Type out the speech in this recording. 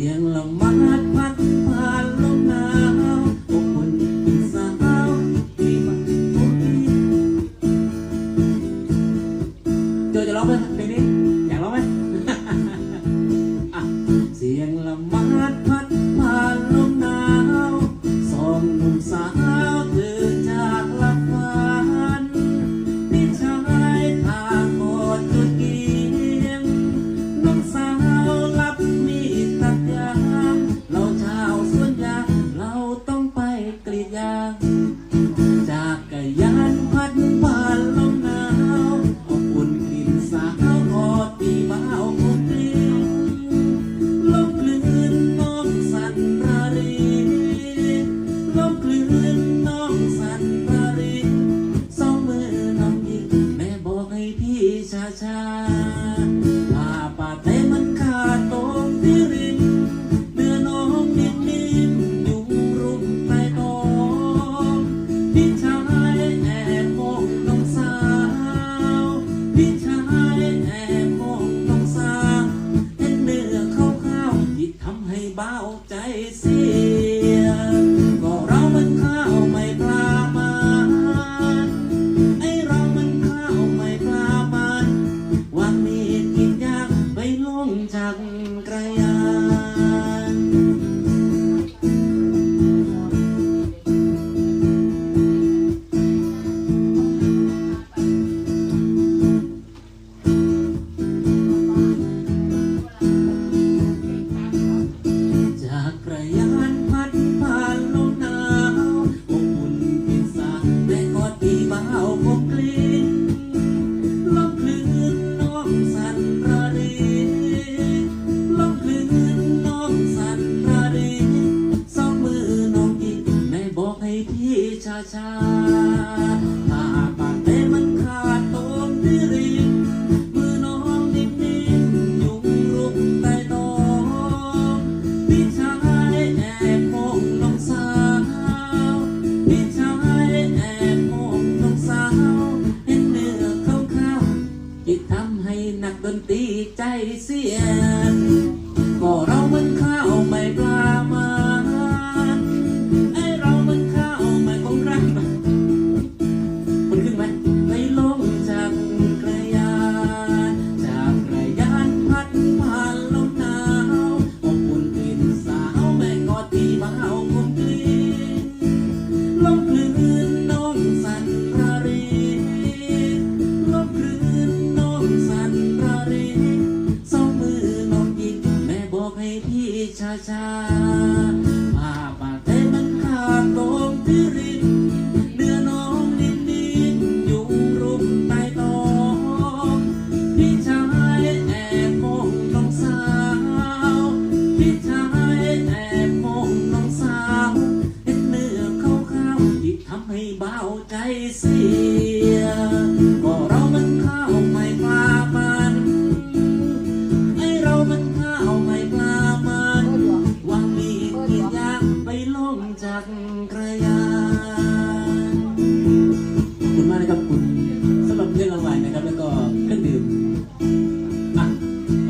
สียงละมัดพัดผ่านลมหนาวอบอุ่นสาวที่บักบุ้ยเจอจะร้องไหมเพนี้อยากร้องไหมเสียงละมัดพัด ใจกเรามันข้าวไม่ปลามันไอเรามันข้าวไม่ปลามันวันนี้กินยากไปลงจากกระยาน ah, ah. ชาชาป่าป่าดใจมันขาดตรงพิรินเนื้อน้องดินดินยุงรุมใต้ตองพี่ชายแอบมองน้องสาวพี่ชายแอบมองน้องสาวเห็นเนื้อข้าวข้าที่ทำให้เบาใจเสียก็เรา